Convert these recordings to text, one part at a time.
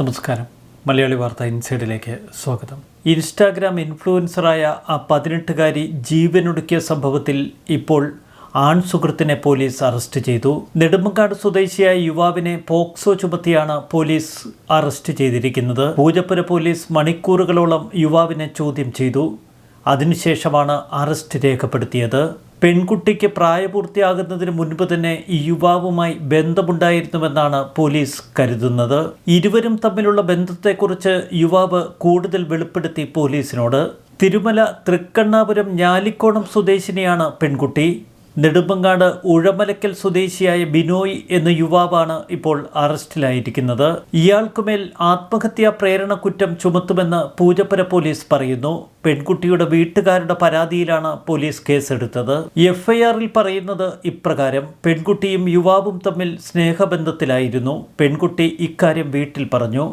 നമസ്കാരം. മലയാളി വാർത്ത ഇൻസൈഡിലേക്ക് സ്വാഗതം. ഇൻസ്റ്റാഗ്രാം ഇൻഫ്ലുവൻസറായ ആ പതിനെട്ടുകാരി ജീവനൊടുക്കിയ സംഭവത്തിൽ ഇപ്പോൾ ആൺ സുഹൃത്തിനെ പോലീസ് അറസ്റ്റ് ചെയ്തു. നെടുമങ്ങാട് സ്വദേശിയായ യുവാവിനെ പോക്സോ ചുമത്തിയാണ് പോലീസ് അറസ്റ്റ് ചെയ്തിരിക്കുന്നത്. പൂജപ്പുര പോലീസ് മണിക്കൂറുകളോളം യുവാവിനെ ചോദ്യം ചെയ്തു. അതിനുശേഷമാണ് അറസ്റ്റ് രേഖപ്പെടുത്തിയത്. പെൺകുട്ടിക്ക് പ്രായപൂർത്തിയാകുന്നതിന് മുൻപ് തന്നെ ഈ യുവാവുമായി ബന്ധമുണ്ടായിരുന്നുവെന്നാണ് പോലീസ് കരുതുന്നത്. ഇരുവരും തമ്മിലുള്ള ബന്ധത്തെക്കുറിച്ച് യുവാവ് കൂടുതൽ വെളിപ്പെടുത്തി പോലീസിനോട്. തിരുമല തൃക്കണ്ണാപുരം ഞാലിക്കോണം സ്വദേശിനിയാണ് പെൺകുട്ടി. നെടുമ്പങ്ങാട് ഉഴമലക്കൽ സ്വദേശിയായ ബിനോയ് എന്ന യുവാവാണ് ഇപ്പോൾ അറസ്റ്റിലായിരിക്കുന്നത്. ഇയാൾക്കുമേൽ ആത്മഹത്യാ പ്രേരണ കുറ്റം ചുമത്തുമെന്ന് പൂജപ്പുര പോലീസ് പറയുന്നു. പെൺകുട്ടിയുടെ വീട്ടുകാരുടെ പരാതിയിലാണ് പോലീസ് കേസെടുത്തത്. എഫ്ഐആറിൽ പറയുന്നത് ഇപ്രകാരം പെൺകുട്ടിയും യുവാവും തമ്മിൽ സ്നേഹബന്ധത്തിലായിരുന്നു. പെൺകുട്ടി ഇക്കാര്യം വീട്ടിൽ പറഞ്ഞു.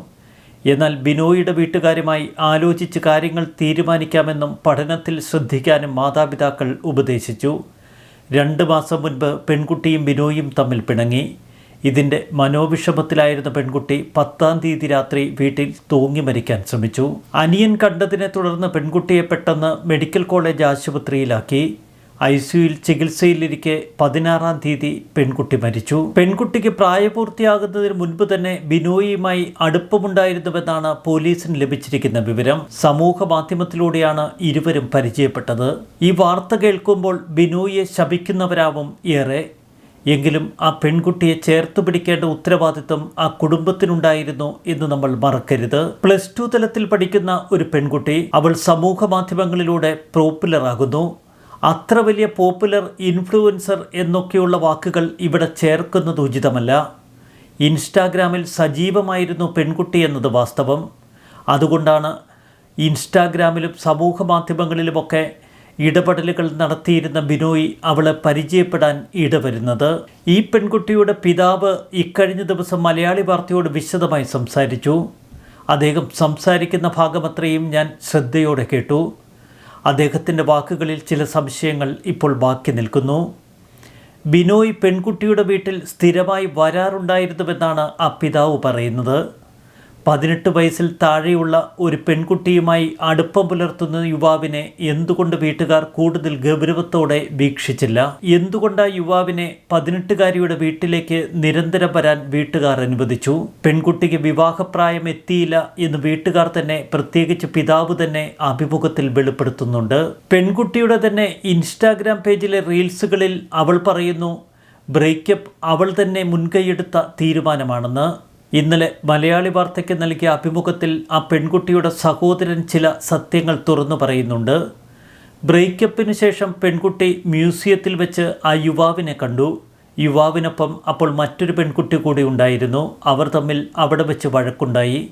എന്നാൽ ബിനോയിയുടെ വീട്ടുകാരുമായി ആലോചിച്ച് കാര്യങ്ങൾ തീരുമാനിക്കാമെന്നും പഠനത്തിൽ ശ്രദ്ധിക്കാനും മാതാപിതാക്കൾ ഉപദേശിച്ചു. രണ്ട് മാസം മുൻപ് പെൺകുട്ടിയും ബിനോയും തമ്മിൽ പിണങ്ങി. ഇതിന്റെ മനോവിഷമത്തിലായിരുന്ന പെൺകുട്ടി പത്താം തീയതി രാത്രി വീട്ടിൽ തൂങ്ങി മരിക്കാൻ ശ്രമിച്ചു. അനിയൻ കണ്ടതിനെ തുടർന്ന് പെൺകുട്ടിയെ പെട്ടെന്ന് മെഡിക്കൽ കോളേജ് ആശുപത്രിയിലാക്കി. ഐ സിയുയിൽ ചികിത്സയിലിരിക്കെ പതിനാറാം തീയതി പെൺകുട്ടി മരിച്ചു. പെൺകുട്ടിക്ക് പ്രായപൂർത്തിയാകുന്നതിന് മുൻപ് തന്നെ ബിനോയിയുമായി അടുപ്പമുണ്ടായിരുന്നുവെന്നാണ് പോലീസിന് ലഭിച്ചിരിക്കുന്ന വിവരം. സമൂഹ മാധ്യമത്തിലൂടെയാണ് ഇരുവരും പരിചയപ്പെട്ടത്. ഈ വാർത്ത കേൾക്കുമ്പോൾ ബിനോയിയെ ശപിക്കുന്നവരാവും ഏറെ. എങ്കിലും ആ പെൺകുട്ടിയെ ചേർത്ത് പിടിക്കേണ്ട ഉത്തരവാദിത്വം ആ കുടുംബത്തിനുണ്ടായിരുന്നു എന്ന് നമ്മൾ മറക്കരുത്. പ്ലസ് ടു തലത്തിൽ പഠിക്കുന്ന ഒരു പെൺകുട്ടി അവൾ സമൂഹ മാധ്യമങ്ങളിലൂടെ പോപ്പുലറാകുന്നു അത്ര വലിയ പോപ്പുലർ ഇൻഫ്ലുവൻസർ എന്നൊക്കെയുള്ള വാക്കുകൾ ഇവിടെ ചേർക്കുന്നത് ഉചിതമല്ല. ഇൻസ്റ്റാഗ്രാമിൽ സജീവമായിരുന്നു പെൺകുട്ടി എന്നത് വാസ്തവം. അതുകൊണ്ടാണ് ഇൻസ്റ്റാഗ്രാമിലും സമൂഹ മാധ്യമങ്ങളിലുമൊക്കെ ഇടപെടലുകൾ നടത്തിയിരുന്ന ബിനോയ് അവളെ പരിചയപ്പെടാൻ ഇടവരുന്നത്. ഈ പെൺകുട്ടിയുടെ പിതാവ് ഇക്കഴിഞ്ഞ ദിവസം മലയാളി വാർത്തയോട് വിശദമായി സംസാരിച്ചു. അദ്ദേഹം സംസാരിക്കുന്ന ഭാഗമത്രയും ഞാൻ ശ്രദ്ധയോടെ കേട്ടു. അദ്ദേഹത്തിന്റെ വാക്കുകളിൽ ചില സംശയങ്ങൾ ഇപ്പോൾ ബാക്കി നിൽക്കുന്നു. ബിനോയ് പെൺകുട്ടിയുടെ വീട്ടിൽ സ്ഥിരമായി വരാറുണ്ടായിരുന്നുവെന്നാണ് ആ പിതാവ് പറയുന്നത്. പതിനെട്ട് വയസ്സിൽ താഴെയുള്ള ഒരു പെൺകുട്ടിയുമായി അടുപ്പം പുലർത്തുന്ന യുവാവിനെ എന്തുകൊണ്ട് വീട്ടുകാർ കൂടുതൽ ഗൗരവത്തോടെ വീക്ഷിച്ചില്ല? എന്തുകൊണ്ട് യുവാവിനെ പതിനെട്ടുകാരിയുടെ വീട്ടിലേക്ക് നിരന്തരം വരാൻ വീട്ടുകാർ അനുവദിച്ചു? പെൺകുട്ടിക്ക് വിവാഹപ്രായം എത്തിയില്ല എന്ന് വീട്ടുകാർ തന്നെ പ്രത്യേകിച്ച് പിതാവ് തന്നെ അഭിമുഖത്തിൽ വെളിപ്പെടുത്തുന്നുണ്ട്. പെൺകുട്ടിയുടെ തന്നെ ഇൻസ്റ്റാഗ്രാം പേജിലെ റീൽസുകളിൽ അവൾ പറയുന്നു ബ്രേക്കപ്പ് അവൾ തന്നെ മുൻകൈയെടുത്ത തീരുമാനമാണെന്ന്. ഇന്നലെ മലയാളി വാർത്തയ്ക്ക് നൽകിയ അഭിമുഖത്തിൽ ആ പെൺകുട്ടിയുടെ സഹോദരൻ ചില സത്യങ്ങൾ തുറന്നു പറയുന്നുണ്ട്. ബ്രേക്കപ്പിന് ശേഷം പെൺകുട്ടി മ്യൂസിയത്തിൽ വെച്ച് ആ യുവാവിനെ കണ്ടു. യുവാവിനൊപ്പം അപ്പോൾ മറ്റൊരു പെൺകുട്ടി കൂടി ഉണ്ടായിരുന്നു. അവർ തമ്മിൽ അവിടെ വെച്ച് വഴക്കുണ്ടായി.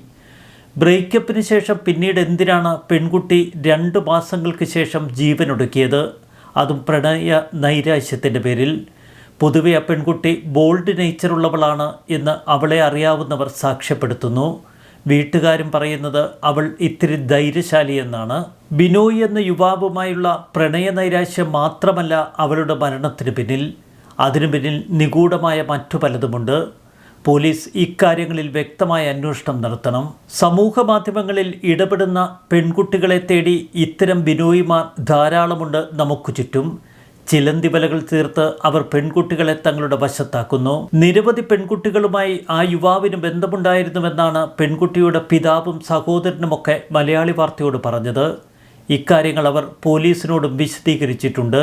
ബ്രേക്കപ്പിന് ശേഷം പിന്നീട് എന്തിനാണ് പെൺകുട്ടി രണ്ട് മാസങ്ങൾക്ക് ശേഷം ജീവനൊടുക്കിയത്? അതും പ്രണയ നൈരാശ്യത്തിന്റെ പേരിൽ. പൊതുവെ ആ പെൺകുട്ടി ബോൾഡ് നേച്ചറുള്ളവളാണ് എന്ന് അവളെ അറിയാവുന്നവർ സാക്ഷ്യപ്പെടുത്തുന്നു. വീട്ടുകാരും പറയുന്നത് അവൾ ഇത്തിരി ധൈര്യശാലി എന്നാണ്. ബിനോയ് എന്ന യുവാവുമായുള്ള പ്രണയ നൈരാശ്യം മാത്രമല്ല അവളുടെ മരണത്തിന് പിന്നിൽ. അതിനു പിന്നിൽ നിഗൂഢമായ മറ്റു പലതുമുണ്ട്. പോലീസ് ഇക്കാര്യങ്ങളിൽ വ്യക്തമായ അന്വേഷണം നടത്തണം. സമൂഹ മാധ്യമങ്ങളിൽ ഇടപെടുന്ന പെൺകുട്ടികളെ തേടി ഇത്തരം ബിനോയിമാർ ധാരാളമുണ്ട് നമുക്ക് ചുറ്റും. ചിലന്തി വലകൾ തീർത്ത് അവർ പെൺകുട്ടികളെ തങ്ങളുടെ വശത്താക്കുന്നു. നിരവധി പെൺകുട്ടികളുമായി ആ യുവാവിന് ബന്ധമുണ്ടായിരുന്നുവെന്നാണ് പെൺകുട്ടിയുടെ പിതാവും സഹോദരനുമൊക്കെ മലയാളി വാർത്തയോട് പറഞ്ഞത്. ഇക്കാര്യങ്ങൾ അവർ പോലീസിനോടും വിശദീകരിച്ചിട്ടുണ്ട്.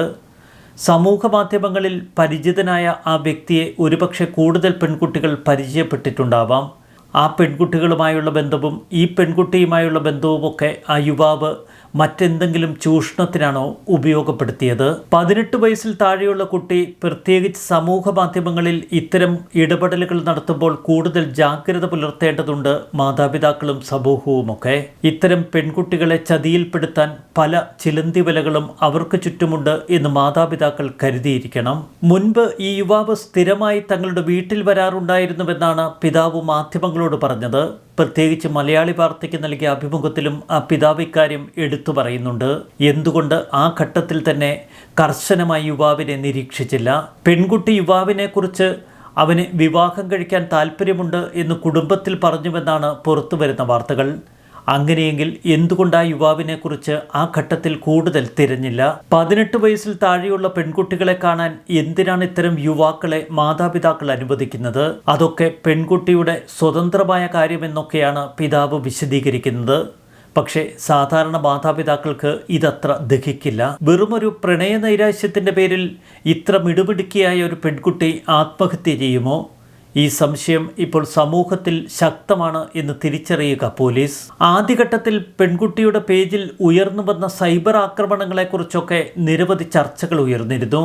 സമൂഹ മാധ്യമങ്ങളിൽ പരിചിതനായ ആ വ്യക്തിയെ ഒരുപക്ഷെ കൂടുതൽ പെൺകുട്ടികൾ പരിചയപ്പെട്ടിട്ടുണ്ടാവാം. ആ പെൺകുട്ടികളുമായുള്ള ബന്ധവും ഈ പെൺകുട്ടിയുമായുള്ള ബന്ധവുമൊക്കെ ആ യുവാവ് മറ്റെന്തെങ്കിലും ചൂഷണത്തിനാണോ ഉപയോഗപ്പെടുത്തിയത്? പതിനെട്ട് വയസ്സിൽ താഴെയുള്ള കുട്ടി പ്രത്യേകിച്ച് സമൂഹ മാധ്യമങ്ങളിൽ ഇത്തരം ഇടപെടലുകൾ നടത്തുമ്പോൾ കൂടുതൽ ജാഗ്രത പുലർത്തേണ്ടതുണ്ട് മാതാപിതാക്കളും സമൂഹവുമൊക്കെ. ഇത്തരം പെൺകുട്ടികളെ ചതിയിൽപ്പെടുത്താൻ പല ചിലന്തി വലകളും അവർക്ക് ചുറ്റുമുണ്ട് എന്ന് മാതാപിതാക്കൾ കരുതിയിരിക്കണം. മുൻപ് ഈ യുവാവ് സ്ഥിരമായി തങ്ങളുടെ വീട്ടിൽ വരാറുണ്ടായിരുന്നുവെന്നാണ് പിതാവ് മാധ്യമങ്ങളോട് പറഞ്ഞത്. പ്രത്യേകിച്ച് മലയാളി വാർത്തയ്ക്ക് നൽകിയ അഭിമുഖത്തിലും ആ പിതാവ് ഇക്കാര്യം എടുത്തു പറയുന്നുണ്ട്. എന്തുകൊണ്ട് ആ ഘട്ടത്തിൽ തന്നെ കർശനമായി യുവാവിനെ നിരീക്ഷിച്ചില്ല? പെൺകുട്ടി യുവാവിനെക്കുറിച്ച് അവന് വിവാഹം കഴിക്കാൻ താല്പര്യമുണ്ട് എന്ന് കുടുംബത്തിൽ പറഞ്ഞുവെന്നാണ് പുറത്തുവരുന്ന വാർത്തകൾ. അങ്ങനെയെങ്കിൽ എന്തുകൊണ്ട് ആ യുവാവിനെക്കുറിച്ച് ആ ഘട്ടത്തിൽ കൂടുതൽ തിരഞ്ഞില്ല? പതിനെട്ട് വയസ്സിൽ താഴെയുള്ള പെൺകുട്ടികളെ കാണാൻ എന്തിനാണ് ഇത്തരം യുവാക്കളെ മാതാപിതാക്കൾ അനുവദിക്കുന്നത്? അതൊക്കെ പെൺകുട്ടിയുടെ സ്വതന്ത്രമായ കാര്യമെന്നൊക്കെയാണ് പിതാവ് വിശദീകരിക്കുന്നത്. പക്ഷേ സാധാരണ മാതാപിതാക്കൾക്ക് ഇതത്ര ദഹിക്കില്ല. വെറുമൊരു പ്രണയ നൈരാശ്യത്തിന്റെ പേരിൽ ഇത്ര മിടുമിടുക്കിയായ ഒരു പെൺകുട്ടി ആത്മഹത്യ ചെയ്യുമോ? ഈ സംശയം ഇപ്പോൾ സമൂഹത്തിൽ ശക്തമാണ് എന്ന് തിരിച്ചറിയുക പോലീസ്. ആദ്യഘട്ടത്തിൽ പെൺകുട്ടിയുടെ പേജിൽ ഉയർന്നു വന്ന സൈബർ ആക്രമണങ്ങളെക്കുറിച്ചൊക്കെ നിരവധി ചർച്ചകൾ ഉയർന്നിരുന്നു.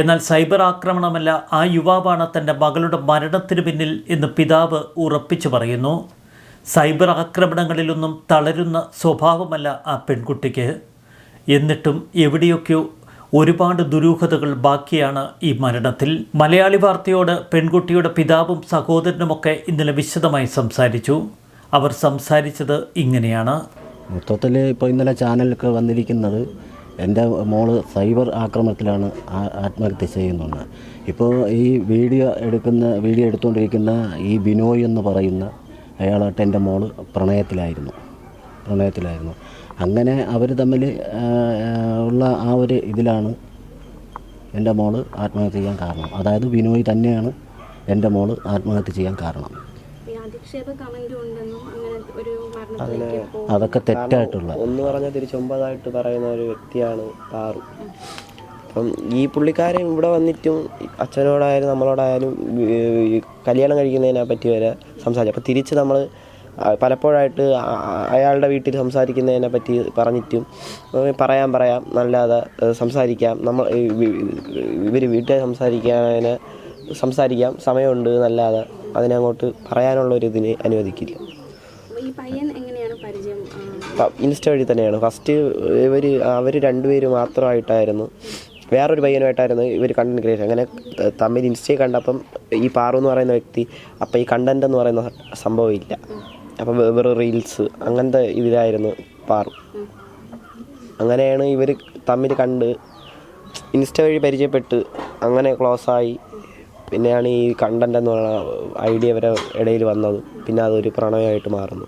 എന്നാൽ സൈബർ ആക്രമണമല്ല ആ യുവാവാണ് തന്റെ മകളുടെ മരണത്തിന് പിന്നിൽ എന്ന് പിതാവ് ഉറപ്പിച്ചു പറയുന്നു. സൈബർ ആക്രമണങ്ങളിലൊന്നും തളരുന്ന സ്വഭാവമല്ല ആ പെൺകുട്ടിക്ക്. എന്നിട്ടും എവിടെയൊക്കെയോ ഒരുപാട് ദുരൂഹതകൾ ബാക്കിയാണ് ഈ മരണത്തിൽ. മലയാളി വാർത്തയോട് പെൺകുട്ടിയുടെ പിതാവും സഹോദരനുമൊക്കെ ഇന്നലെ വിശദമായി സംസാരിച്ചു. അവർ സംസാരിച്ചത് ഇങ്ങനെയാണ്. മൊത്തത്തിൽ ഇപ്പോൾ ഇന്നലെ ചാനലൊക്കെ വന്നിരിക്കുന്നത് എന്റെ മോൾ സൈബർ ആക്രമണത്തിലാണ് ആത്മഹത്യ ചെയ്യുന്നത് ഇപ്പോൾ ഈ വീഡിയോ എടുക്കുന്ന വീഡിയോ എടുത്തുകൊണ്ടിരിക്കുന്ന ഈ ബിനോയ് എന്ന് പറയുന്ന അയാളായിട്ട് എന്റെ മോൾ പ്രണയത്തിലായിരുന്നു. പ്രണയത്തിലായിരുന്നു. അങ്ങനെ അവർ തമ്മിൽ ഉള്ള ആ ഒരു ഇതിലാണ് എന്റെ മോൾ ആത്മഹത്യ ചെയ്യാൻ കാരണം. അതായത് വിനോയ് തന്നെയാണ് എന്റെ മോൾ ആത്മഹത്യ ചെയ്യാൻ കാരണം. അങ്ങനെ ഒരു മരണത്തിലേക്ക് പോ അതൊക്കെ തെറ്റായിട്ടുള്ള ഒന്ന് പറഞ്ഞാൽ തിരിച്ചൊമ്പതായിട്ട് പറയുന്ന ഒരു വ്യക്തിയാണ് പാറു. അപ്പം ഈ പുള്ളിക്കാരൻ ഇവിടെ വന്നിട്ടും അച്ഛനോടായാലും നമ്മളോടായാലും കല്യാണം കഴിക്കുന്നതിനെ പറ്റി വരെ സംസാരിച്ചു അപ്പം തിരിച്ച് നമ്മൾ പലപ്പോഴായിട്ട് അയാളുടെ വീട്ടിൽ സംസാരിക്കുന്നതിനെ പറ്റി പറഞ്ഞിട്ടും പറയാൻ പറയാം നല്ലാതെ സംസാരിക്കാം. നമ്മൾ ഇവർ വീട്ടിൽ സംസാരിക്കാനെ സംസാരിക്കാം സമയമുണ്ട് നല്ലാതെ അതിനങ്ങോട്ട് പറയാനുള്ള ഒരു ഇതിന് അനുവദിക്കില്ല ഇൻസ്റ്റ വഴി തന്നെയാണ്. ഫസ്റ്റ് ഇവർ അവർ രണ്ടുപേര് മാത്രമായിട്ടായിരുന്നു. വേറൊരു പയ്യനുമായിട്ടായിരുന്നു ഇവർ കണ്ടന്റ് ക്രിയേഷൻ അങ്ങനെ തമ്മിൽ ഇൻസ്റ്റയിൽ കണ്ടപ്പം ഈ പാറു എന്ന് പറയുന്ന വ്യക്തി അപ്പം ഈ കണ്ടന്റ് എന്ന് പറയുന്ന സംഭവം ഇല്ല. അപ്പം വെ- വെറും റീൽസ് അങ്ങനത്തെ ഇതിലായിരുന്നു പാറു അങ്ങനെയാണ് ഇവർ തമ്മിൽ കണ്ട് ഇൻസ്റ്റ വഴി പരിചയപ്പെട്ട് അങ്ങനെ ക്ലോസ് ആയി. പിന്നെയാണ് ഈ കണ്ടന്റ് എന്ന് പറയുന്ന ഐഡിയ വരെ ഇടയിൽ വന്നത്. പിന്നെ അതൊരു പ്രണയമായിട്ട് മാറുന്നു.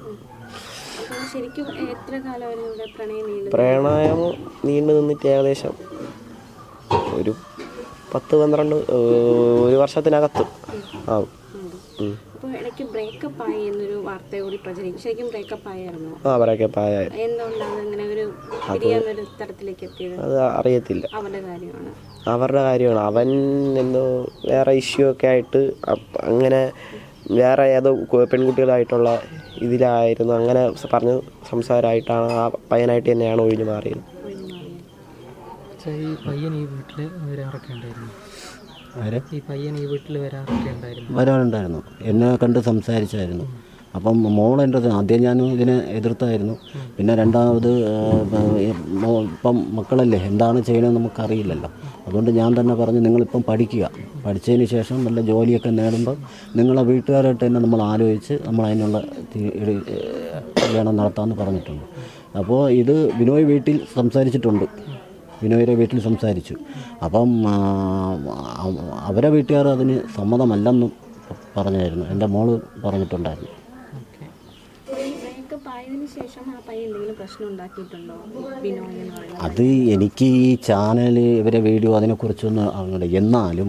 പ്രണയം നീണ്ടു നിന്നിട്ട് ഏകദേശം ഒരു പത്ത് പന്ത്രണ്ട് ഒരു വർഷത്തിനകത്ത് ആവും. ഇടയ്ക്ക് ബ്രേക്കപ്പ് ആയി എന്നൊരു വാർത്ത കൂടി പ്രചരിക്കും. ശരിക്കും ബ്രേക്കപ്പ് ആയിരുന്നു ആ ബ്രേക്കപ്പ് എന്തുകൊണ്ടാണ് അങ്ങനെ ഒരു തരത്തിലേക്ക് എത്തിയത്? അത് അറിയത്തില്ല. അവരുടെ കാര്യമാണ്. അവരുടെ കാര്യമാണ്. അവൻ എന്തോ വേറെ ഇഷ്യൂ ഒക്കെ ആയിട്ട് അങ്ങനെ വേറെ ഏതോ പെൺകുട്ടികളായിട്ടുള്ള ഇതിലായിരുന്നു. അങ്ങനെ പറഞ്ഞ സംസാരമായിട്ടാണ് ആ പയ്യനായിട്ട് തന്നെയാണ് ഒഴിഞ്ഞു മാറിയത്. ഈ പയ്യൻ ഈ വീട്ടിൽ ഉണ്ടായിരുന്നു? ഈ പയ്യൻ ഈ വീട്ടിൽ വരാറുണ്ടായിരുന്നു വരാറുണ്ടായിരുന്നു വരാനുണ്ടായിരുന്നു. എന്നെ കണ്ട് സംസാരിച്ചായിരുന്നു. അപ്പം മോൾ എന്റെ ആദ്യം ഞാൻ ഇതിനെ എതിർത്തായിരുന്നു. പിന്നെ രണ്ടാമത് ഇപ്പം മക്കളല്ലേ എന്താണ് ചെയ്യണമെന്ന് നമുക്കറിയില്ലല്ലോ. അതുകൊണ്ട് ഞാൻ തന്നെ പറഞ്ഞു നിങ്ങളിപ്പം പഠിക്കുക. പഠിച്ചതിന് ശേഷം നല്ല ജോലിയൊക്കെ നേടുമ്പോൾ നിങ്ങളെ വീട്ടുകാരായിട്ട് തന്നെ നമ്മൾ ആലോചിച്ച് നമ്മൾ അതിനുള്ള കല്യാണം നടത്താമെന്ന് പറഞ്ഞിട്ടുണ്ട്. അപ്പോൾ ഇത് ബിനോയ് വീട്ടിൽ സംസാരിച്ചിട്ടുണ്ട്. വിനോയുടെ വീട്ടിൽ സംസാരിച്ചു. അപ്പം അവരെ വീട്ടുകാർ അതിന് സമ്മതമല്ലെന്നും പറഞ്ഞായിരുന്നു. എന്റെ മോൾ പറഞ്ഞിട്ടുണ്ടായിരുന്നു. ബ്രേക്കപ്പ് ആയതിനു ശേഷം ആ പയ്യൻ എന്തെങ്കിലും പ്രശ്നം ഉണ്ടാക്കിയിട്ടുണ്ടോ? ബിനോയ് എന്ന് അത് എനിക്ക് ഈ ചാനൽ ഇവരെ വീഡിയോ അതിനെക്കുറിച്ചൊന്നും അറിഞ്ഞില്ല എന്നാലും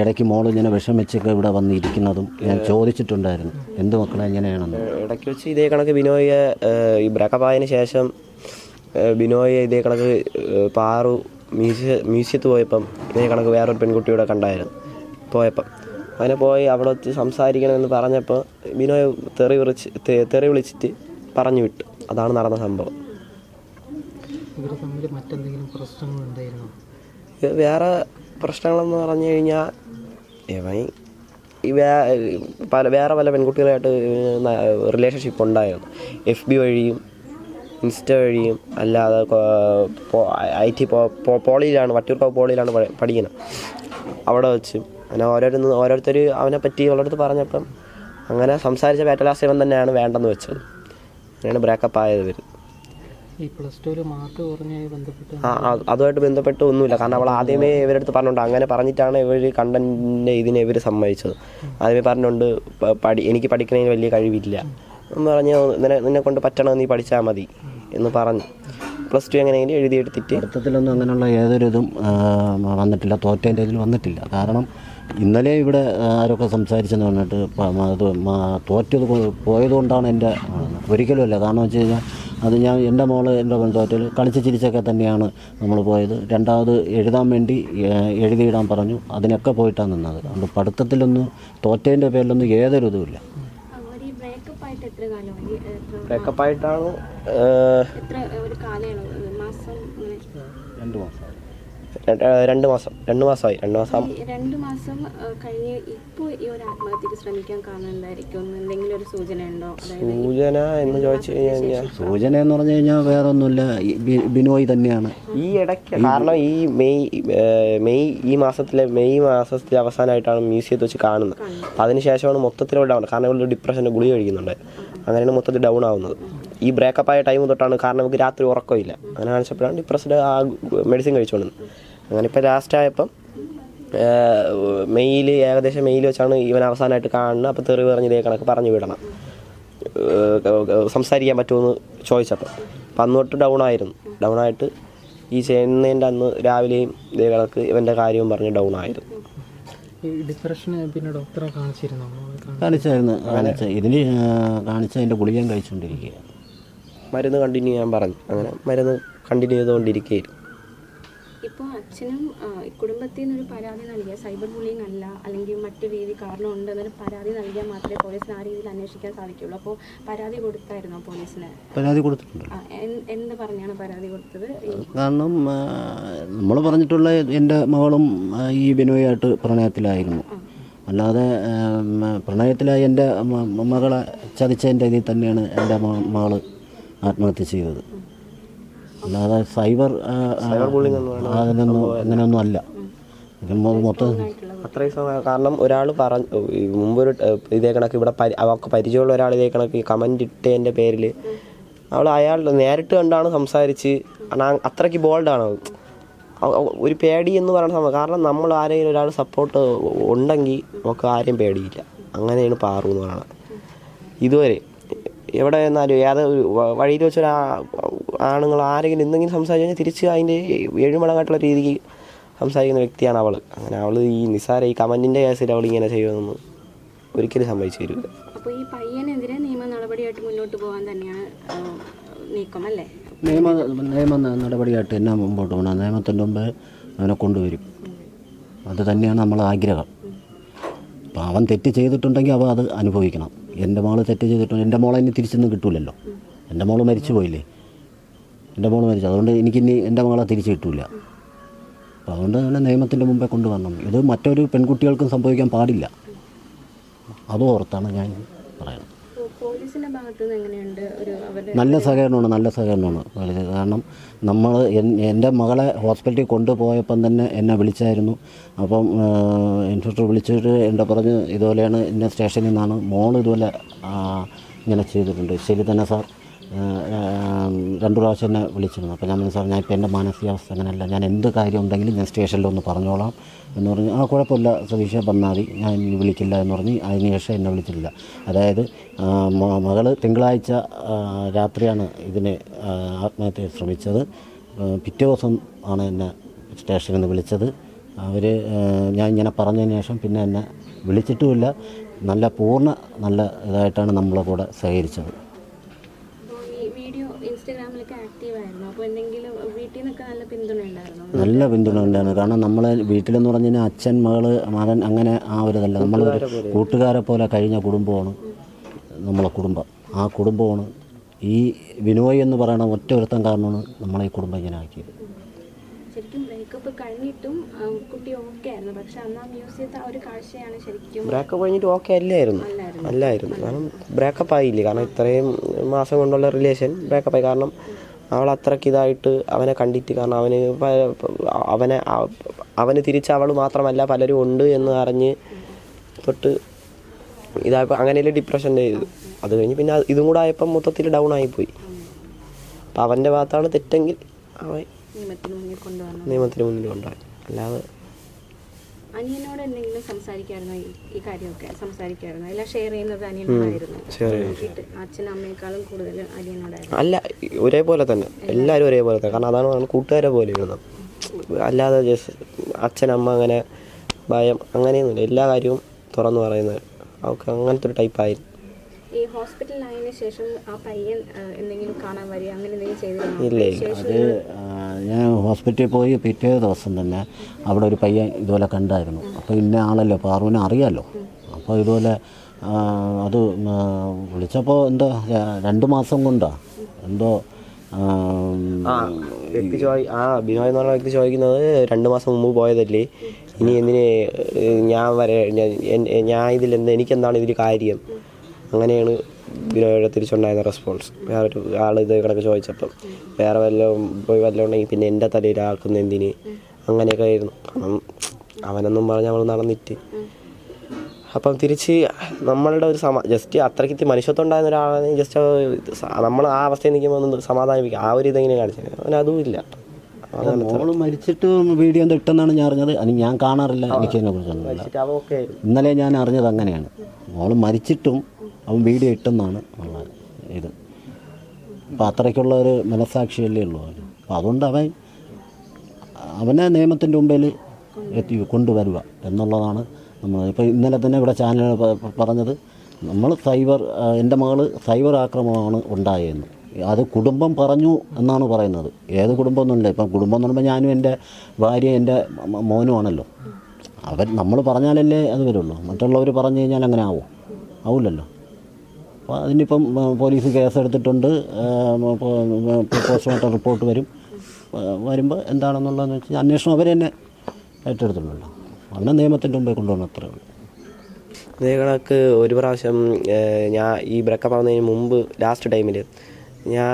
ഇടയ്ക്ക് മോൾ ഇങ്ങനെ വിഷമിച്ചൊക്കെ ഇവിടെ വന്നിരിക്കുന്നതും ഞാൻ ചോദിച്ചിട്ടുണ്ടായിരുന്നു. എന്ത് മക്കളെ എങ്ങനെയാണെന്ന് ഇടയ്ക്ക് വെച്ച് ഇതേ കണക്ക് ബിനോയെ ഈ ബ്രേക്കപ്പ് ആയതിനു ശേഷം ബിനോയെ ഇതേ കണക്ക് പാറു മ്യൂസിയ മ്യൂസിയത്ത് പോയപ്പം ഇതേ കണക്ക് വേറൊരു പെൺകുട്ടിയുടെ കണ്ടായിരുന്നു. പോയപ്പം. അങ്ങനെ പോയി അവിടെ വെച്ച് സംസാരിക്കണമെന്ന് പറഞ്ഞപ്പോൾ ബിനോയ് തെറി വിളിച്ച് തെറി വിളിച്ചിട്ട് പറഞ്ഞു വിട്ടു. അതാണ് നടന്ന സംഭവം. വേറെ പ്രശ്നങ്ങളെന്ന് പറഞ്ഞു കഴിഞ്ഞാൽ ഇവൻ ഈ വേ പല വേറെ പല പെൺകുട്ടികളായിട്ട് റിലേഷൻഷിപ്പ് ഉണ്ടായിരുന്നു. എഫ് ബി വഴിയും ഇൻസ്റ്റ വഴിയും അല്ലാതെ ഐ ടി പോളിയിലാണ് വട്ടിയൂർക്കാവ് പോളിയിലാണ് പഠിക്കുന്നത് അവിടെ വെച്ച്. അങ്ങനെ ഓരോരുന്ന് ഓരോരുത്തർ അവനെ പറ്റി ഉള്ളടത്ത് പറഞ്ഞപ്പം അങ്ങനെ സംസാരിച്ച ബാറ്റലാസ് ഇവൻ തന്നെയാണ് വേണ്ടെന്ന് വെച്ചത്. അങ്ങനെയാണ് ബ്രേക്കപ്പ് ആയത് ഇവർ ഈ പ്ലസ് ടുവിൽ മാർക്ക് കുറഞ്ഞായി ബന്ധപ്പെട്ട് ആ അതുമായിട്ട് ബന്ധപ്പെട്ട് ഒന്നുമില്ല. കാരണം അവൾ ആദ്യമേ ഇവരെടുത്ത് പറഞ്ഞുണ്ട് അങ്ങനെ പറഞ്ഞിട്ടാണ് ഇവർ കണ്ടന്റിന്റെ ഇതിനെ ഇവർ സമ്മതിച്ചത്. ആദ്യമേ പറഞ്ഞുകൊണ്ട് പഠി എനിക്ക് പഠിക്കുന്നതിന് വലിയ കഴിവില്ല. പറഞ്ഞ് നിന്നെ നിന്നെ കൊണ്ട് പറ്റണം നീ പഠിച്ചാൽ മതി എന്ന് പറഞ്ഞു. പ്ലസ് ടു എങ്ങനെയെങ്കിലും എഴുതിയെടുത്തിട്ട് പഠിത്തത്തിലൊന്നും അങ്ങനെയുള്ള ഏതൊരു ഇതും വന്നിട്ടില്ല. തോറ്റേന്റെ ഇതിൽ വന്നിട്ടില്ല. കാരണം ഇന്നലെ ഇവിടെ ആരൊക്കെ സംസാരിച്ചെന്ന് പറഞ്ഞിട്ട് അത് തോറ്റത് പോയതുകൊണ്ടാണ് എന്റെ ഒരിക്കലും അല്ല. കാരണം വെച്ച് കഴിഞ്ഞാൽ അത് ഞാൻ എന്റെ മോൾ എന്റെ തോറ്റൽ കളിച്ച് ചിരിച്ചൊക്കെ തന്നെയാണ് നമ്മൾ പോയത്. രണ്ടാമത് എഴുതാൻ വേണ്ടി എഴുതിയിടാൻ പറഞ്ഞു. അതിനൊക്കെ പോയിട്ടാണ് നിന്നത്. അതുകൊണ്ട് പഠിത്തത്തിലൊന്നും തോറ്റേന്റെ പേരിലൊന്നും ഏതൊരു ഇതുമില്ല. അങ്ങനെ രണ്ട് മാസം. രണ്ട് മാസം. രണ്ട് മാസമായി. രണ്ട് മാസം. രണ്ട് മാസം കഴിഞ്ഞ് ഇപ്പോൾ ഈ ഒരു ആത്മഹത്യക്ക് ശ്രമിക്കാൻ കാരണം എന്തായിരിക്കും? എന്ന് എന്തെങ്കിലും ഒരു സൂചന ഉണ്ടോ അതായത് സൂചന എന്ന് ചോദിച്ചു കഴിഞ്ഞാൽ സൂചന എന്ന് പറഞ്ഞു കഴിഞ്ഞാൽ വേറെ ഒന്നുമില്ല ബിനോയ് തന്നെയാണ്. ഈ ഇടയ്ക്ക് കാരണം ഈ മെയ് മെയ് ഈ മാസത്തിലെ മെയ് മാസത്തിലെ അവസാനമായിട്ടാണ് മ്യൂസിയത്തിൽ വെച്ച് കാണുന്നത്. അതിനുശേഷമാണ് മൊത്തത്തിൽ ഡൗൺ. കാരണം ഇവിടെ ഡിപ്രഷന്റെ ഗുളി കഴിക്കുന്നുണ്ട്. അങ്ങനെയാണ് മൊത്തത്തിൽ ഡൗൺ ആവുന്നത്. ഈ ബ്രേക്കപ്പ് ആയ ടൈം തൊട്ടാണ് കാരണം നമുക്ക് രാത്രി ഉറക്കമില്ല. അങ്ങനെ കാണിച്ചപ്പോഴാണ് ഡിപ്രസ്ഡ് ആ മെഡിസിൻ കഴിച്ചുകൊണ്ടിരുന്നത് അങ്ങനെ ഇപ്പോൾ ലാസ്റ്റ് ആയപ്പം മെയ്യിൽ ഏകദേശം മെയിൽ വെച്ചാണ് ഇവൻ അവസാനമായിട്ട് കാണുന്നത്. അപ്പോൾ തെറി പറഞ്ഞ് ഇതേ കണക്ക് പറഞ്ഞു വിടണം. സംസാരിക്കാൻ പറ്റുമെന്ന് ചോദിച്ചപ്പോൾ അപ്പം അന്ന് തൊട്ട് ഡൗൺ ആയിരുന്നു. ഡൗൺ ആയിട്ട് ഈ ചെയ്യുന്നതിന്റെ അന്ന് രാവിലെയും ഇതേ കണക്ക് ഇവന്റെ കാര്യവും പറഞ്ഞ് ഡൗൺ ആയിരുന്നു. ഡിപ്രഷൻ പിന്നെ ഡോക്ടറെ കാണിച്ചിരുന്നു? കാണിച്ചായിരുന്നു. കാണിച്ച ഇതിന് ആ, കാണിച്ച അതിന്റെ ഗുളികയും കഴിച്ചുകൊണ്ടിരിക്കുക മരുന്ന് കണ്ടിന്യൂ ചെയ്യാൻ പറഞ്ഞു. അങ്ങനെ മരുന്ന് കണ്ടിന്യൂ ചെയ്തുകൊണ്ടിരിക്കുകയായിരുന്നു. ഇപ്പോൾ അച്ഛനും കുടുംബത്തിൽ നിന്നൊരു പരാതി നൽകിയ സൈബർ ബുള്ളിങ് അല്ല അല്ലെങ്കിൽ മറ്റു രീതി കാരണം ഉണ്ട് എന്നൊരു പരാതി നൽകിയാൽ മാത്രമേ പോലീസിന് ആ രീതിയിൽ അന്വേഷിക്കാൻ സാധിക്കുള്ളൂ. അപ്പോൾ പരാതി കൊടുത്തായിരുന്നോ പോലീസിന്? പരാതി കൊടുത്തിട്ടുണ്ട്. എന്ത് പറഞ്ഞാണ് പരാതി കൊടുത്തത്? കാരണം നമ്മൾ പറഞ്ഞിട്ടുള്ള എന്റെ മകളും ഈ ബിനോയായിട്ട് പ്രണയത്തിലായിരുന്നു. അല്ലാതെ പ്രണയത്തിലായി എന്റെ മകളെ ചതിച്ചതിന്റെ ഇതിൽ തന്നെയാണ് എന്റെ മകൾ മകൾ ആത്മഹത്യ ചെയ്തത്. അല്ലാതെ സൈബർ അതിനൊന്നും അങ്ങനെയൊന്നും അല്ല. മൊത്തം അത്രയും സമയം കാരണം ഒരാൾ പറഞ്ഞു മുമ്പൊരു ഇതേ കണക്ക് ഇവിടെ അവർക്ക് പരിചയമുള്ള ഒരാൾ ഇതേ കണക്ക് കമന്റ് ഇട്ടതിന്റെ പേരിൽ അവൾ അയാൾ നേരിട്ട് കണ്ടാണ് സംസാരിച്ച് അത്രയ്ക്ക് ബോൾഡാണ് ഒരു പേടി എന്ന് പറയുന്ന സംഭവം. കാരണം നമ്മൾ ആരെങ്കിലും ഒരാൾ സപ്പോർട്ട് ഉണ്ടെങ്കിൽ നമുക്ക് ആരെയും പേടിയില്ല. അങ്ങനെയാണ് പാറു എന്ന് പറയുന്നത്. ഇതുവരെ എവിടെ നിന്നാലും ഏത് വഴിയിൽ വെച്ചൊരു ആണുങ്ങൾ ആരെങ്കിലും എന്തെങ്കിലും സംസാരിച്ചു കഴിഞ്ഞാൽ തിരിച്ച് അതിന്റെ ഏഴുമടങ്ങായിട്ടുള്ള രീതിക്ക് സംസാരിക്കുന്ന വ്യക്തിയാണ് അവൾ. അങ്ങനെ അവൾ ഈ നിസാര ഈ കമന്റിന്റെ കേസിൽ അവൾ ഇങ്ങനെ ചെയ്യുമെന്ന് ഒരിക്കലും സംഭവിച്ചു തരില്ല അപ്പോൾ ഈ പയ്യനെതിരെ നിയമ നടപടിയായിട്ട് മുന്നോട്ട് പോകാൻ തന്നെയാണ് നീക്കം അല്ലേ? നിയമ നിയമ നടപടിയായിട്ട് എന്നാ മുമ്പോട്ട് പോകണം? നിയമത്തിന്റെ മുമ്പ് അവനെ കൊണ്ടുവരും. അത് തന്നെയാണ് നമ്മളെ ആഗ്രഹം. അപ്പോൾ അവൻ തെറ്റ് ചെയ്തിട്ടുണ്ടെങ്കിൽ അവൻ അത് അനുഭവിക്കണം. എന്റെ മോൾ തെറ്റ് ചെയ്തിട്ടുണ്ട്. എന്റെ മോളെ ഇനി തിരിച്ചൊന്നും കിട്ടൂലല്ലോ. എന്റെ മോൾ മരിച്ചു പോയില്ലേ? എന്റെ മോൾ മരിച്ചു. അതുകൊണ്ട് എനിക്കിനി എന്റെ മകളെ തിരിച്ചു കിട്ടില്ല അപ്പോൾ അതുകൊണ്ട് തന്നെ നിയമത്തിന്റെ മുമ്പേ കൊണ്ടുവരണം. ഇത് മറ്റൊരു പെൺകുട്ടികൾക്കും സംഭവിക്കാൻ പാടില്ല. അതും ഓർത്താണ് ഞാൻ പറയുന്നത്. നല്ല സഹകരണമാണ് നല്ല സഹകരണമാണ്. കാരണം നമ്മൾ എന്റെ മകളെ ഹോസ്പിറ്റലിൽ കൊണ്ടുപോയപ്പം തന്നെ എന്നെ വിളിച്ചായിരുന്നു. അപ്പം ഇൻസ്പെക്ടർ വിളിച്ചിട്ട് എന്റെ പറഞ്ഞ് ഇതുപോലെയാണ് ഇന്ന സ്റ്റേഷനിൽ നിന്നാണ് മോൾ ഇതുപോലെ ഇങ്ങനെ ചെയ്തിട്ടുണ്ട്. ശരി തന്നെ സാർ. രണ്ടു പ്രാവശ്യം എന്നെ വിളിച്ചിരുന്നു. അപ്പോൾ ഞാൻ സാർ ഞാൻ ഇപ്പോൾ എന്റെ മാനസികാവസ്ഥ അങ്ങനെയല്ല ഞാൻ എന്ത് കാര്യം ഉണ്ടെങ്കിലും ഞാൻ സ്റ്റേഷനിലൊന്ന് പറഞ്ഞോളാം എന്ന് പറഞ്ഞ്. ആ കുഴപ്പമില്ല സതീഷ വന്നാൽ മതി. ഞാൻ ഇനി വിളിക്കില്ല എന്ന് പറഞ്ഞ്. അതിന് ശേഷം എന്നെ വിളിച്ചിട്ടില്ല അതായത് മകൾ തിങ്കളാഴ്ച രാത്രിയാണ് ഇതിനെ ആത്മഹത്യ ശ്രമിച്ചത്. പിറ്റേ ദിവസം ആണ് എന്നെ സ്റ്റേഷനിൽ നിന്ന് വിളിച്ചത്. അവർ ഞാൻ ഇങ്ങനെ പറഞ്ഞതിന് ശേഷം പിന്നെ എന്നെ വിളിച്ചിട്ടുമില്ല. നല്ല പൂർണ നല്ല ഇതായിട്ടാണ് നമ്മളെ കൂടെ സഹകരിച്ചത് അപ്പോൾ ഈ വീഡിയോ ഇൻസ്റ്റാഗ്രാമിലൊക്കെ ആക്റ്റീവ് ആയിരുന്നു അപ്പോൾ എന്തെങ്കിലും വീട്ടിൽ നിന്നൊക്കെ നല്ല പിന്തുണ ഉണ്ടായിരുന്നു കാരണം നമ്മളെ വീട്ടിലെന്ന് പറഞ്ഞു കഴിഞ്ഞാൽ അച്ഛൻ മകൾ മകൻ അങ്ങനെ ആ ഒരു ഇതല്ല നമ്മൾ കൂട്ടുകാരെ പോലെ കഴിഞ്ഞ കുടുംബമാണ് നമ്മളെ കുടുംബം. ആ കുടുംബമാണ് ഈ വിനോയ് എന്ന് പറയുന്ന ഒറ്റ ഒരുത്തം കാരണമാണ് നമ്മളെ ഈ കുടുംബം ഇങ്ങനെ ആക്കിയത്. ശരിക്കും ബ്രേക്കപ്പ് കഴിഞ്ഞിട്ടും കുട്ടി ഓക്കെ ആയിരുന്നു. പക്ഷെ അന്ന് ആ മ്യൂസിയത്തെ ആ ഒരു കാഴ്ചയാണ് ശരിക്കും ബ്രേക്കപ്പ് കഴിഞ്ഞിട്ട് ഓക്കെ അല്ലായിരുന്നു. അല്ലായിരുന്നു. കാരണം ബ്രേക്കപ്പ് ആയില്ലേ? കാരണം ഇത്രയും മാസം കൊണ്ടുള്ള റിലേഷൻ ബ്രേക്കപ്പ് ആയി. കാരണം അവൾ അത്രയ്ക്ക് ഇതായിട്ട് അവനെ കണ്ടിട്ട്. കാരണം അവന് അവനെ അവന് തിരിച്ച് അവൾ മാത്രമല്ല പലരും ഉണ്ട് എന്ന് അറിഞ്ഞ് തൊട്ട് ഇതായപ്പോൾ അങ്ങനെയല്ലേ ഡിപ്രഷന്റെ ഇത്. അത് കഴിഞ്ഞ് പിന്നെ ഇതും കൂടെ ആയപ്പോൾ മൊത്തത്തിൽ ഡൗൺ ആയിപ്പോയി. അപ്പം അവന്റെ ഭാഗത്താണ് തെറ്റെങ്കിൽ അവൻ നിയമത്തിന് മുന്നിൽ കൊണ്ടുപോയി. അല്ലാതെ അനിയനോട് എന്തെങ്കിലും സംസാരിക്കായിരുന്നോ ഈ- കാര്യമൊക്കെ? സംസാരിക്കായിരുന്നോ. എല്ലാം ഷെയർ ചെയ്യുന്നത് അനിയനോടായിരുന്നു. അച്ഛനും അമ്മയെക്കാളും കൂടുതൽ അനിയനോടായിരുന്നു. അല്ല ഒരേപോലെ തന്നെ. എല്ലാവരും ഒരേപോലെ തന്നെ. കാരണം അതാണ് പറഞ്ഞത് കൂട്ടുകാരെ പോലെ ഇരുന്നത് അല്ലാതെ ജസ്റ്റ് അച്ഛനമ്മ അങ്ങനെ ഭയം അങ്ങനെയൊന്നുമില്ല. എല്ലാ കാര്യവും തുറന്നു പറയുന്നത് അവർക്ക് അങ്ങനത്തെ ഒരു ടൈപ്പായിരുന്നു ഈ ഹോസ്പിറ്റലിലായതിനു ശേഷം ആ പയ്യൻ എന്തെങ്കിലും കാണാൻ വരിക അങ്ങനെ എന്തെങ്കിലും ചെയ്തിരുന്നോ? ഇല്ല അത് ഞാൻ ഹോസ്പിറ്റലിൽ പോയി പിറ്റേ ദിവസം തന്നെ അവിടെ ഒരു പയ്യൻ ഇതുപോലെ കണ്ടായിരുന്നു. അപ്പോൾ ഇന്ന ആളല്ലോ? പാറുവിനെ അറിയാമല്ലോ അപ്പോൾ ഇതുപോലെ അത് വിളിച്ചപ്പോൾ എന്താ രണ്ട് മാസം കൊണ്ടാ. എന്തോ വ്യക്തി ചോദി ആ ബിനോയ് എന്ന് പറഞ്ഞ വ്യക്തി ചോദിക്കുന്നത് രണ്ട് മാസം മുമ്പ് പോയതല്ലേ? ഇനി എന്തിനെ ഞാൻ വരെ ഞാൻ ഇതിലെന്ത് എനിക്കെന്താണ് ഇതിൽ കാര്യം? അങ്ങനെയാണ് ബിനോയുടെ തിരിച്ചുണ്ടായിരുന്ന റെസ്പോൺസ് വേറൊരു ആൾ ഇത് കണക്ക് ചോദിച്ചപ്പം വേറെ വല്ലതും പോയി വല്ലതും ഉണ്ടെങ്കിൽ പിന്നെ എന്റെ തലയിൽ ആക്കുന്ന എന്തിന്? അങ്ങനെയൊക്കെ ആയിരുന്നു. കാരണം അവനൊന്നും പറഞ്ഞ് നമ്മൾ നടന്നിട്ട്. അപ്പം തിരിച്ച് നമ്മളുടെ ഒരു സമ ജസ്റ്റ് അത്രയ്ക്ക് മനുഷ്യത്വം ഉണ്ടായിരുന്ന ഒരാളാണെങ്കിൽ ജസ്റ്റ് നമ്മൾ ആ അവസ്ഥയിൽ നിൽക്കുമ്പോൾ ഒന്ന് സമാധാനിപ്പിക്കുക ആ ഒരു ഇതെങ്ങനെ കാണിച്ചത്? അവന് അതും ഇല്ല. മോൾ മരിച്ചിട്ട് വീഡിയോ ഇട്ടെന്നാണ് ഞാൻ അറിഞ്ഞത്. അത് ഞാൻ കാണാറില്ല ആയിരുന്നു ഇന്നലെ ഞാൻ അറിഞ്ഞത് അങ്ങനെയാണ്. മോൾ മരിച്ചിട്ടും അവൻ വീഡിയോ ഇട്ടെന്നാണ് ഉള്ള ഇത്. അപ്പം അത്രയ്ക്കുള്ള ഒരു മനസാക്ഷിയല്ലേ ഉള്ളൂ അവന്. അപ്പം അതുകൊണ്ട് അവൻ അവനെ നിയമത്തിന്റെ മുമ്പിൽ എത്തി കൊണ്ടുവരിക എന്നുള്ളതാണ് നമ്മൾ ഇപ്പോൾ ഇന്നലെ തന്നെ ഇവിടെ ചാനൽ പറഞ്ഞത്. നമ്മൾ സൈബർ എന്റെ മകൾ സൈബർ ആക്രമണമാണ് ഉണ്ടായതെന്ന് അത് കുടുംബം പറഞ്ഞു എന്നാണ് പറയുന്നത്. ഏത് കുടുംബം ഒന്നുമില്ല ഇപ്പം കുടുംബം എന്ന് പറയുമ്പോൾ ഞാനും എന്റെ ഭാര്യ എന്റെ മോനുമാണല്ലോ അവർ നമ്മൾ പറഞ്ഞാലല്ലേ അത് വരുള്ളൂ. മറ്റുള്ളവർ പറഞ്ഞു കഴിഞ്ഞാൽ അങ്ങനെ ആവും. ആവില്ലല്ലോ അപ്പോൾ അതിനിപ്പം പോലീസ് കേസെടുത്തിട്ടുണ്ട്. പോസ്റ്റ്മോർട്ടം റിപ്പോർട്ട് വരും. വരുമ്പോൾ എന്താണെന്നുള്ളതെന്ന് വെച്ചാൽ അന്വേഷണം അവർ തന്നെ ഏറ്റെടുത്തിട്ടുണ്ടല്ലോ. അവനെ നിയമത്തിന്റെ മുമ്പേ കൊണ്ടുവന്നു അത്രേ ഉള്ളൂ. ഒരു പ്രാവശ്യം ഞാൻ ഈ ബ്രേക്കപ്പ് ആവുന്നതിന് മുമ്പ് ലാസ്റ്റ് ടൈമിൽ ഞാൻ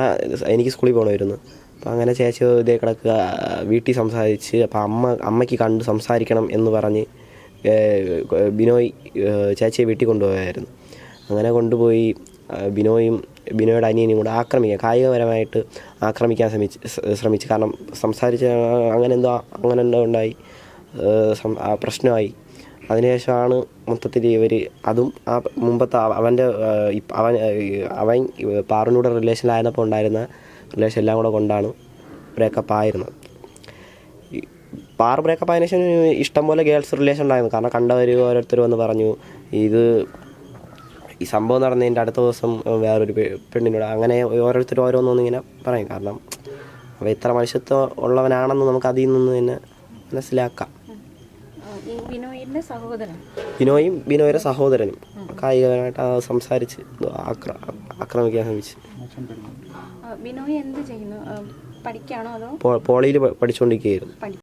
എനിക്ക് സ്കൂളിൽ പോകണമായിരുന്നു അപ്പോൾ അങ്ങനെ ചേച്ചി ഇതേ കണക്ക് വീട്ടിൽ സംസാരിച്ച് അപ്പോൾ അമ്മ അമ്മയ്ക്ക് കണ്ട് സംസാരിക്കണം എന്ന് പറഞ്ഞ് ബിനോയ് ചേച്ചിയെ വീട്ടിൽ കൊണ്ടുപോയായിരുന്നു. അങ്ങനെ കൊണ്ടുപോയി ബിനോയും ബിനോയുടെ അനിയനും കൂടെ ആക്രമിക്കുക കായികപരമായിട്ട് ആക്രമിക്കാൻ ശ്രമിച്ച് ശ്രമിച്ചു. കാരണം സംസാരിച്ച് അങ്ങനെ എന്തോ അങ്ങനെ എന്തോ ഉണ്ടായി പ്രശ്നമായി. അതിനുശേഷമാണ് മൊത്തത്തിൽ ഇവർ അതും ആ മുമ്പത്തെ അവ- അവന്റെ അവൻ അവൻ പാറിനൂടെ റിലേഷനിലായിരുന്നപ്പോൾ ഉണ്ടായിരുന്ന റിലേഷൻ എല്ലാം കൂടെ കൊണ്ടാണ് ബ്രേക്കപ്പ് ആയിരുന്നത്. പാർ ബ്രേക്കപ്പ് ആയതിനു ശേഷം ഇഷ്ടംപോലെ ഗേൾസ് റിലേഷൻ ഉണ്ടായിരുന്നു. കാരണം കണ്ടവർ ഓരോരുത്തർ വന്ന് പറഞ്ഞു ഇത് ഈ സംഭവം നടന്നതിന്റെ അടുത്ത ദിവസം വേറൊരു പെണ്ണിനോട് അങ്ങനെ ഓരോരുത്തർ ഓരോന്നൊന്നും ഇങ്ങനെ പറയും. കാരണം അവ ഇത്ര മനുഷ്യത്വം ഉള്ളവനാണെന്ന് നമുക്ക് അതിൽ നിന്ന് തന്നെ മനസ്സിലാക്കാം. ബിനോയും ബിനോയുടെ സഹോദരനും കായികപരമായിട്ട് സംസാരിച്ച് ആക്രമിക്കാൻ ശ്രമിച്ചു. ആ, ബിനോയ് എന്ത് ചെയ്യുന്നു? പഠിക്കാണോ അതോ പോളിയിൽ പഠിച്ചുകൊണ്ടിരിക്കുകയായിരുന്നു പഠി